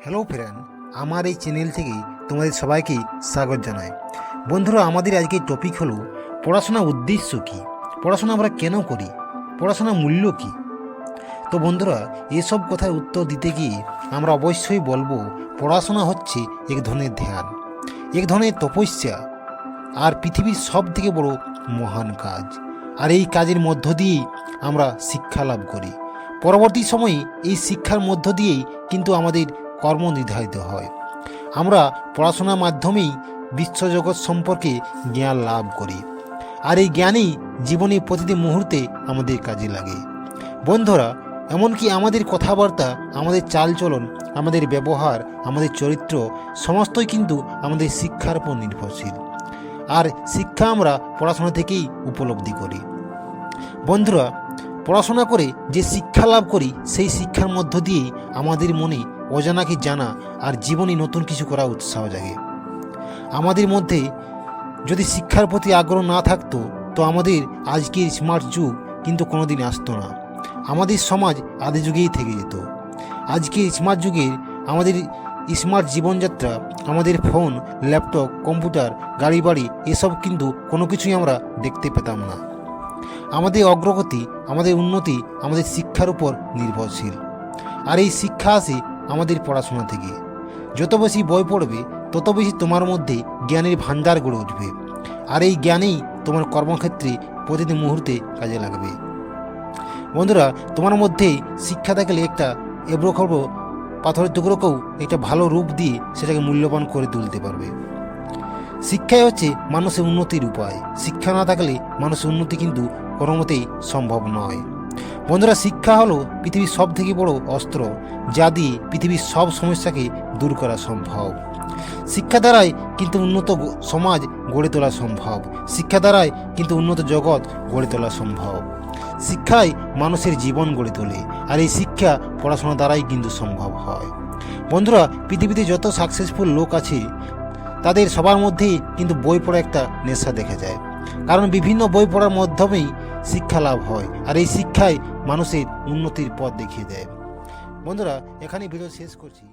Hello friend আমার এই channel থেকে তোমাদের সবাইকে স্বাগত জানাই। বন্ধুরা, আমাদের আজকের টপিক হলো পড়াশোনার উদ্দেশ্য কী? পড়াশোনা আমরা কেন করি? পড়াশোনার মূল্য কী? তো বন্ধুরা, এসব কথায় উত্তর দিতে গিয়ে আমরা অবশ্যই বলব, পড়াশোনা হচ্ছে এক ধরনের ধ্যান, এক ধরনের তপস্যা, আর পৃথিবীর সব থেকে বড় মহান কাজ। আর এই কাজের মধ্য দিয়েই আমরা শিক্ষা লাভ করি। পরবর্তী সময়ে এই শিক্ষার মধ্য দিয়েই কিন্তু আমাদের কর্ম নির্ধারিত হয়। আমরা পড়াশোনার মাধ্যমেই বিশ্বজগৎ সম্পর্কে জ্ঞান লাভ করি। আর এই জ্ঞানই জীবনের প্রতিটি মুহূর্তে আমাদের কাজে লাগে। বন্ধুরা, এমনকি আমাদের কথাবার্তা, আমাদের চালচলন, আমাদের ব্যবহার, আমাদের চরিত্র, সমস্তই কিন্তু আমাদের শিক্ষার উপর নির্ভরশীল। আর শিক্ষা আমরা পড়াশোনা থেকেই উপলব্ধি করি। বন্ধুরা, পড়াশোনা করে যে শিক্ষা লাভ করি, সেই শিক্ষার মধ্য দিয়েই আমাদের মনে অজানাকে জানা আর জীবনে নতুন কিছু করা উৎসাহ জাগে। আমাদের মধ্যে যদি শিক্ষার প্রতি আগ্রহ না থাকতো, তো আমাদের আজকের স্মার্ট যুগ কিন্তু কোনোদিন আসতো না। আমাদের সমাজ আদি যুগেই থেকে যেত। আজকের স্মার্ট যুগের আমাদের স্মার্ট জীবনযাত্রা, আমাদের ফোন ল্যাপটপ কম্পিউটার গাড়ি বাড়ি এসব কিন্তু কোনো কিছুই আমরা দেখতে পেতাম না। আমাদের অগ্রগতি, আমাদের উন্নতি, আমাদের শিক্ষার উপর নির্ভরশীল। আর এই শিক্ষা আসে আমাদের পড়াশোনা থেকে। যত বেশি বই পড়বে, তত বেশি তোমার মধ্যে জ্ঞানের ভাণ্ডার গড়ে উঠবে। আর এই জ্ঞানেই তোমার কর্মক্ষেত্রে প্রতিটি মুহূর্তে কাজে লাগবে। বন্ধুরা, তোমার মধ্যে শিক্ষা থাকলে একটা এবড়ো খবড়ো পাথরের টুকরোকেও একটা ভালো রূপ দিয়ে সেটাকে মূল্যবান করে তুলতে পারবে। শিক্ষাই হচ্ছে মানুষের উন্নতির উপায়। শিক্ষা না থাকলে মানুষের উন্নতি কিন্তু কোনো মতেই সম্ভব নয়। বন্ধুরা, শিক্ষা হলো পৃথিবীর সব থেকে বড় অস্ত্র যা দিয়ে পৃথিবীর সব সমস্যাকে দূর করা সম্ভব। শিক্ষা দ্বারাই কিন্তু উন্নত সমাজ গড়ে তোলা সম্ভব। শিক্ষা দ্বারাই কিন্তু উন্নত জগৎ গড়ে তোলা সম্ভব। শিক্ষাই মানুষের জীবন গড়ে তোলে আর এই শিক্ষা পড়াশোনা দ্বারাই কিন্তু সম্ভব হয়। বন্ধুরা, পৃথিবীতে যত সাকসেসফুল লোক আছে, তাদের সবার মধ্যেই কিন্তু বই পড়া একটা নেশা দেখা যায়। কারণ বিভিন্ন বই পড়ার মাধ্যমেই শিক্ষা লাভ হয়। আর এই শিক্ষাই মানুষের উন্নতির পথ দেখিয়ে দেয়। বন্ধুরা এখানে ভিডিও শেষ করছি।